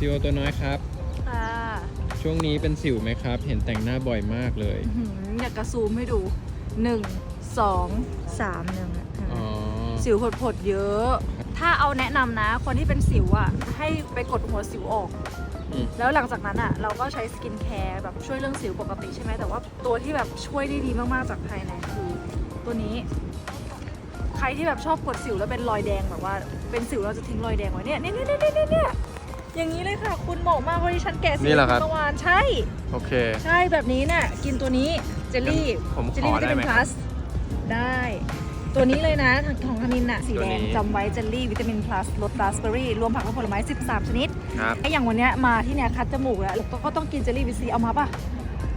ซีโอตัวน้อยครับ ค่ะช่วงนี้เป็นสิวไหมครับ เห็นแต่งหน้าบ่อยมากเลย อื้อหืออยากกระซูมให้ดูหนึ่งสองสามหนึ่งอะอ๋อ สิวผดๆเยอะ ถ้าเอาแนะนำนะ คนที่เป็นสิวอะให้ไปกดหัวสิวออก อืม แล้วหลังจากนั้นอะเราก็ใช้สกินแคร์แบบช่วยเรื่องสิวปกติใช่ไหมแต่ว่าตัวที่แบบช่วยได้ดีมากๆจากภายในคือตัวนี้ ใครที่แบบชอบกดสิวแล้วเป็นรอยแดงแบบว่า เป็นสิวเราจะทิ้งรอยแดงไว้เนี่ยเนี่ยเนี่ยเนี่ยเนี่ยเนี่ย อย่างนี้เลยค่ะ คุณเหมาะมากเพราะที่ฉันแกะสิวนี่เหรอครับ เมื่อวานใช่ โอเค ใช่แบบนี้เนี่ยกินตัวนี้เจลลี่ผมเจลลี่ขอวิตาได้มิไหมนพลัสได้ ตัวนี้เลยนะของธนินน่ะสีแดงตัวนี้จำไว้เจลลี่วิตามินพลัสรสราสเบอร์รี่รวมผักและผลไม้ 13 ชนิดครับไออย่างวันเนี้ยมาที่เนี่ยคัดจมูกแล้วก็ก็ต้องกินเจลลี่วิตซีเอามาป่ะ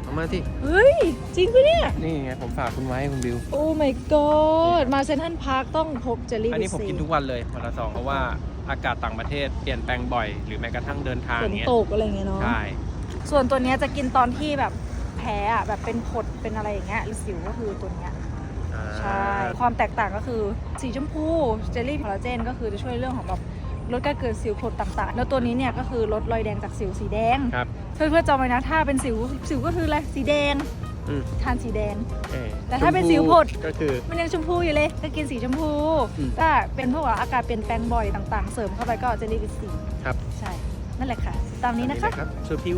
เอามาที่เฮ้ย จริงปะเนี่ย นี่ไงผมฝากคุณไว้คุณบิว โอ้ my god มาเซนทรัลพาร์คต้องพกเจลลี่อันวินี้ตผมซีกินทุกวันเลยวันละสองเพราะว่า อากาศต่างประเทศเปลี่ยนแปลงบ่อย หรือแม้กระทั่งเดินทางฝนเงี้ยตกอะไรอย่างเงี้ยเนาะใช่ส่วนตัวเนี้ยจะกินตอนที่แบบแพ้อะแบบเป็นผดเป็นอะไรอย่างเงี้ยหรือสิวก็คือตัวเนี้ยใช่ ความแตกต่างก็คือสีชมพูเจลลี่คอลลาเจนก็คือจะช่วยเรื่องของแบบลดการเกิดสิวผดต่างๆ แล้วตัวนี้เนี่ยก็คือลดรอยแดงจากสิวสีแดงครับเพื่อนๆจำไว้นะถ้าเป็นสิวสิวก็คืออะไรสีแดง อืมทานสีแดง เอ่อแต่ถ้าเป็นสิวผด ก็คือ มันยังชมพูอยู่เลยก็กินสีชมพูอืมถ้าเป็นพวกว่าอากาศเปลี่ยนแปลงบ่อยต่างๆ เสริมเข้าไปก็เจลลี่วิตซีครับใช่ นั่นแหละค่ะ ตามนี้นะคะครับสูตรผิว